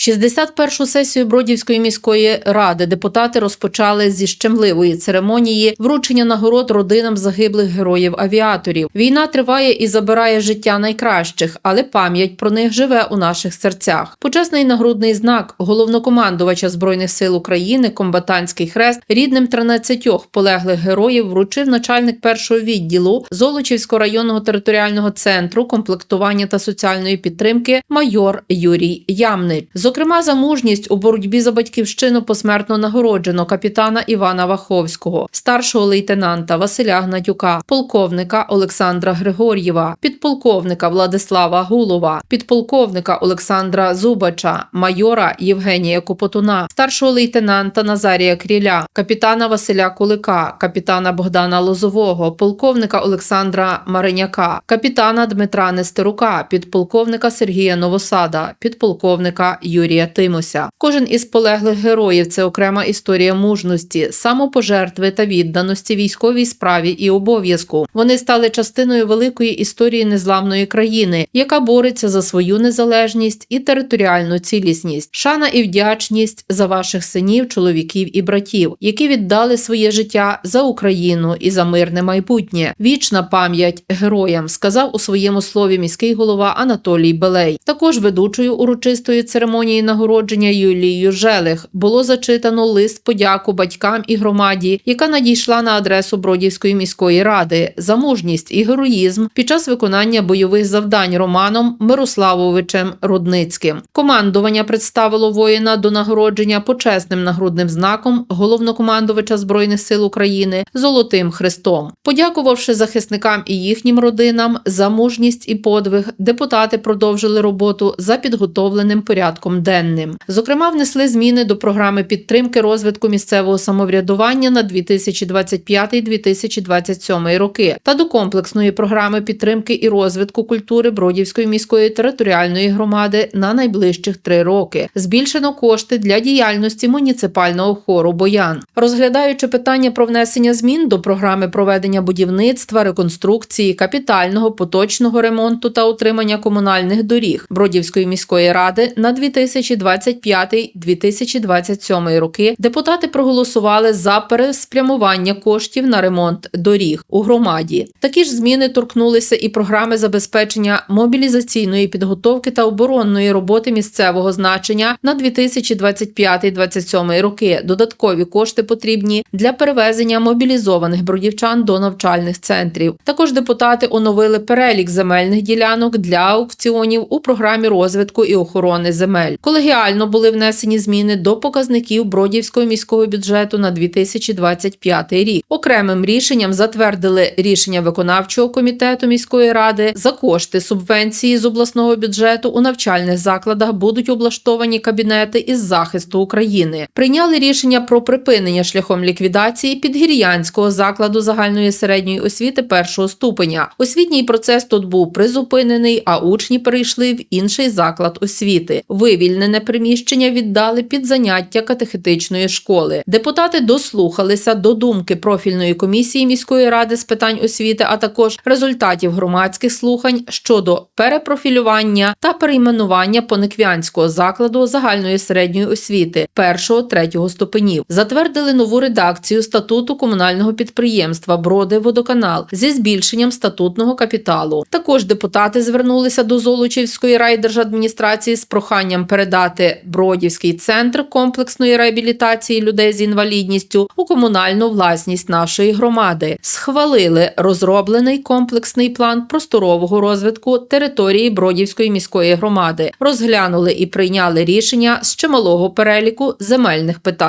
61-шу сесію Бродівської міської ради депутати розпочали зі щемливої церемонії вручення нагород родинам загиблих героїв авіаторів. Війна триває і забирає життя найкращих, але пам'ять про них живе у наших серцях. Почесний нагрудний знак головнокомандувача збройних сил України, комбатантський хрест рідним 13 полеглих героїв вручив начальник першого відділу Золочівського районного територіального центру комплектування та соціальної підтримки майор Юрій Ямнич. Зокрема, за мужність у боротьбі за батьківщину посмертно нагороджено капітана Івана Ваховського, старшого лейтенанта Василя Гнатюка, полковника Олександра Григор'єва, підполковника Владислава Гулова, підполковника Олександра Зубача, майора Євгенія Копотуна, старшого лейтенанта Назарія Кріля, капітана Василя Кулика, капітана Богдана Лозового, полковника Олександра Мариняка, капітана Дмитра Нестерука, підполковника Сергія Новосада, підполковника Юрія Тимося. Кожен із полеглих героїв це окрема історія мужності, самопожертви та відданості військовій справі і обов'язку. Вони стали частиною великої історії незламної країни, яка бореться за свою незалежність і територіальну цілісність. Шана і вдячність за ваших синів, чоловіків і братів, які віддали своє життя за Україну і за мирне майбутнє. Вічна пам'ять героям, сказав у своєму слові міський голова Анатолій Белей. Також ведучою урочистої церемонії нагородження Юлією Желих було зачитано лист подяку батькам і громаді, яка надійшла на адресу Бродівської міської ради за мужність і героїзм під час виконання бойових завдань Романом Мирославовичем Рудницьким. Командування представило воїна до нагородження почесним нагрудним знаком головнокомандувача збройних сил України Золотим Хрестом. Подякувавши захисникам і їхнім родинам за мужність і подвиг, депутати продовжили роботу за підготовленим порядком денним. Зокрема, внесли зміни до програми підтримки розвитку місцевого самоврядування на 2025-2027 роки та до комплексної програми підтримки і розвитку культури Бродівської міської територіальної громади на найближчих три роки. Збільшено кошти для діяльності муніципального хору Боян. Розглядаючи питання про внесення змін до програми проведення будівництва, реконструкції, капітального, поточного ремонту та утримання комунальних доріг Бродівської міської ради на 2025-2027 роки, депутати проголосували за переспрямування коштів на ремонт доріг у громаді. Такі ж зміни торкнулися і програми забезпечення мобілізаційної підготовки та оборонної роботи місцевого значення на 2025-2027 роки. Додаткові кошти потрібні для перевезення мобілізованих бродівчан до навчальних центрів. Також депутати оновили перелік земельних ділянок для аукціонів у програмі розвитку і охорони земель. Колегіально були внесені зміни до показників Бродівського міського бюджету на 2025 рік. Окремим рішенням затвердили рішення виконавчого комітету міської ради за кошти субвенції з обласного бюджету у навчальних закладах будуть облаштовані кабінети із захисту України. Прийняли рішення про припинення шляхом ліквідації підгір'янського закладу загальної середньої освіти першого ступеня. Освітній процес тут був призупинений, а учні перейшли в інший заклад освіти. Вивільнене приміщення віддали під заняття катехетичної школи. Депутати дослухалися до думки профільної комісії міської ради з питань освіти, а також результатів громадських слухань щодо перепрофілювання та перейменування пониквянського закладу загальної середньої освіти першого третього ступенів. Затвердили нову редакцію статуту комунального підприємства Броди Водоканал зі збільшенням статутного капіталу. Також депутати звернулися до Золочівської райдержадміністрації з проханням передати Бродівський центр комплексної реабілітації людей з інвалідністю у комунальну власність нашої громади. Схвалили розроблений комплексний план просторового розвитку території Бродівської міської громади. Розглянули і прийняли рішення з чималого переліку земельних питань.